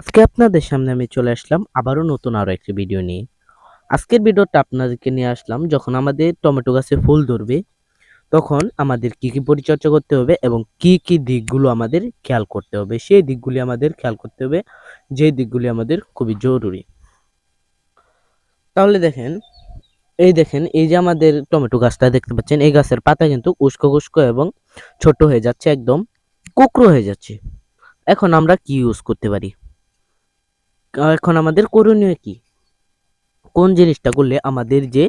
আজকে আপনাদের সামনে আমি চলে আসলাম আবারও নতুন আরও একটি ভিডিও নিয়ে। আজকের ভিডিওটা আপনাদেরকে নিয়ে আসলাম যখন আমাদের টমেটো গাছে ফুল ধরবে, তখন আমাদের কি কি পরিচর্যা করতে হবে এবং কি কি দিকগুলো আমাদের খেয়াল করতে হবে। সেই দিকগুলি আমাদের খেয়াল করতে হবে যে দিকগুলি আমাদের খুবই জরুরি। তাহলে দেখেন, এই দেখেন, এই যে আমাদের টমেটো গাছটা দেখতে পাচ্ছেন, এই গাছের পাতা কিন্তু উস্কো উস্কো এবং ছোট হয়ে যাচ্ছে, একদম কুকরো হয়ে যাচ্ছে। এখন আমরা কি ইউজ করতে পারি? এখন আমাদের করণীয় কি? কোন জিনিসটা করলে আমাদের যে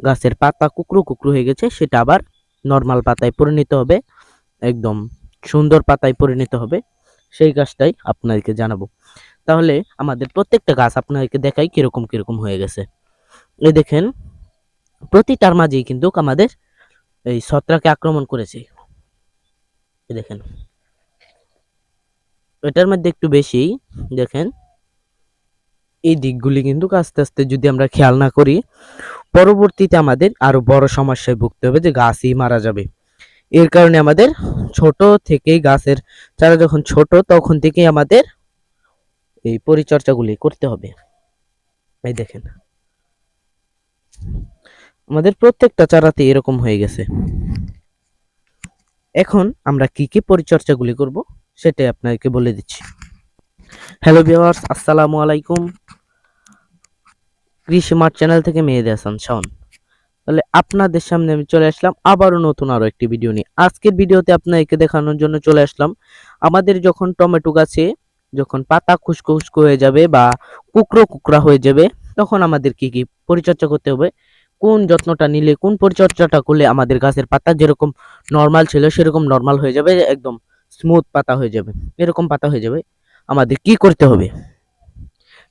গাছের পাতা কুকরো কুকরো হয়ে গেছে, সেটা আবার নর্মাল পাতায় পরিণত হবে, একদম সুন্দর পাতায় পরিণত হবে, সেই গাছটাই আপনাদেরকে জানাব। তাহলে আমাদের প্রত্যেকটা গাছ আপনাদেরকে দেখাই কীরকম কীরকম হয়ে গেছে। এই দেখেন, প্রতিটার মাঝেই কিন্তু আমাদের এই ছত্রাকে আক্রমণ করেছে। দেখেন, এটার মধ্যে একটু বেশি, দেখেন এই দিকগুলি কিন্তু আস্তে আস্তে যদি আমরা খেয়াল না করি, পরবর্তীতে আমাদের আরও বড় সমস্যায় ভুগতে হবে যে গাছই মারা যাবে। এর কারণে আমাদের ছোট থেকেই গাছের চারা যখন ছোট তখন থেকেই আমাদের এই পরিচর্যাগুলি করতে হবে। এই দেখেন। আমাদের প্রত্যেকটা চারাতে এরকম হয়ে গেছে। এখন আমরা কি কি পরিচর্যাগুলি করব সেটাই আপনাদেরকে বলে দিচ্ছি। হ্যালো ভিউয়ার্স আসসালামু আলাইকুম কৃষি মার্ট চ্যানেল থেকে মেহেদি হাসান শাওন তাহলে আপনাদের সামনে আমি চলে আসলাম আবারও নতুন আরও একটি ভিডিও নিয়ে আজকের ভিডিওতে আপনাদেরকে দেখানোর জন্য চলে আসলাম আমাদের যখন টমেটো গাছে যখন পাতা খুশকো খুশকো হয়ে যাবে বা কুকরো কুকরা হয়ে যাবে তখন আমাদের কি কি পরিচর্যা করতে হবে কোন যত্নটা নিলে কোন পরিচর্যাটা করলে আমাদের গাছের পাতা যেরকম নর্মাল ছিল সেরকম নর্মাল হয়ে যাবে একদম স্মুথ পাতা হয়ে যাবে এরকম পাতা হয়ে যাবে আমাদের কি করতে হবে?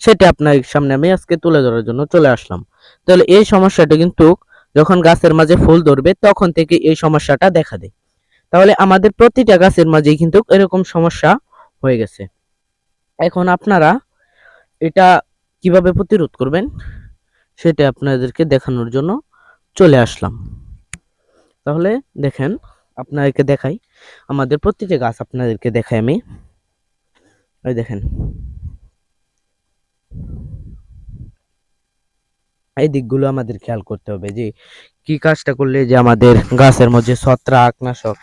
সেটা আপনার সামনে আমি আজকে তুলে ধরার জন্য চলে আসলাম। তাহলে এই সমস্যাটা কিন্তু যখন গাছের মাঝে ফুল ধরবে, তখন থেকে এই সমস্যাটা দেখা দেয়। তাহলে আমাদের প্রতিটা গাছের মাঝেই কিন্তু এরকম সমস্যা হয়ে গেছে। এখন আপনারা এটা কীভাবে প্রতিরোধ করবেন, সেটা আপনাদেরকে দেখানোর জন্য চলে আসলাম। তাহলে দেখেন, আপনাদেরকে দেখাই। আমাদের প্রতিটা গাছ আপনাদেরকে দেখাই আমি। এই দেখেন। এই দিকগুলো আমাদের খেয়াল করতে হবে যে, কি কাজটা করলে যে আমাদের গাছের মধ্যে ছত্রাক নাশক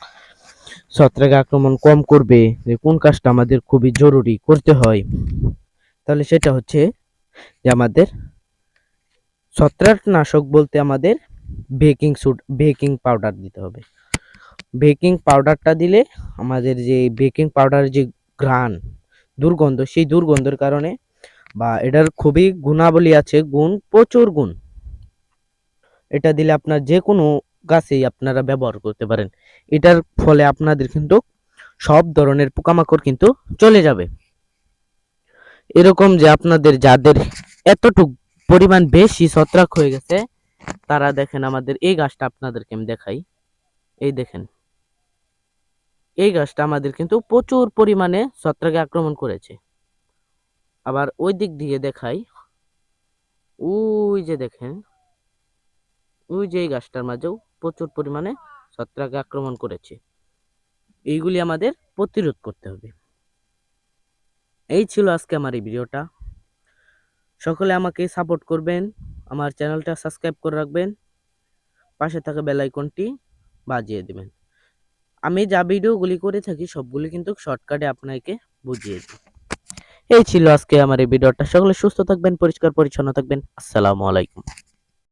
ছত্রাক আক্রমণ কম করবে, যে কোন কাজটা আমাদের খুবই জরুরি করতে হয়। তাহলে সেটা হচ্ছে যে আমাদের ছত্রাকনাশক বলতে আমাদের বেকিং সুড, বেকিং পাউডার দিতে হবে। বেকিং পাউডারটা দিলে আমাদের যে বেকিং পাউডারের যে ঘ্রাণ দুর্গন্ধ, সেই দুর্গন্ধের কারণে বা এটার খুবই গুণাবলী আছে, গুণ, প্রচুর গুণ। এটা দিলে আপনার যে কোনো গাছেই আপনারা ব্যবহার করতে পারেন। এটার ফলে আপনাদের কিন্তু সব ধরনের পোকামাকড় কিন্তু চলে যাবে। এরকম যে আপনাদের যাদের এতটুক পরিমাণ বেশি ছত্রাক হয়ে গেছে, তারা দেখেন আমাদের এই গাছটা আপনাদেরকে আমি দেখাই। এই দেখেন। এই গাছটা আমাদের কিন্তু প্রচুর পরিমাণে ছত্রাকে আক্রমণ করেছে। আবার ওই দিক দিয়ে দেখাই। ওই যে দেখেন, ওই যে এই গাছটার মাঝেও প্রচুর পরিমাণে ছত্রাকে আক্রমণ করেছে। এইগুলি আমাদের প্রতিরোধ করতে হবে। এই ছিল আজকে আমার এই ভিডিওটা। সকলে আমাকে সাপোর্ট করবেন, আমার চ্যানেলটা সাবস্ক্রাইব করে রাখবেন, পাশে থাকা বেল আইকনটি বাজিয়ে দেবেন। আমি যা ভিডিওগুলি করে থাকি, সবগুলি কিন্তু শর্টকাটে আপনাকে বুঝিয়ে দিই। এই ছিল আজকে আমার এই ভিডিওটা সকলে সুস্থ থাকবেন পরিষ্কার পরিচ্ছন্ন থাকবেন। আসসালামু আলাইকুম।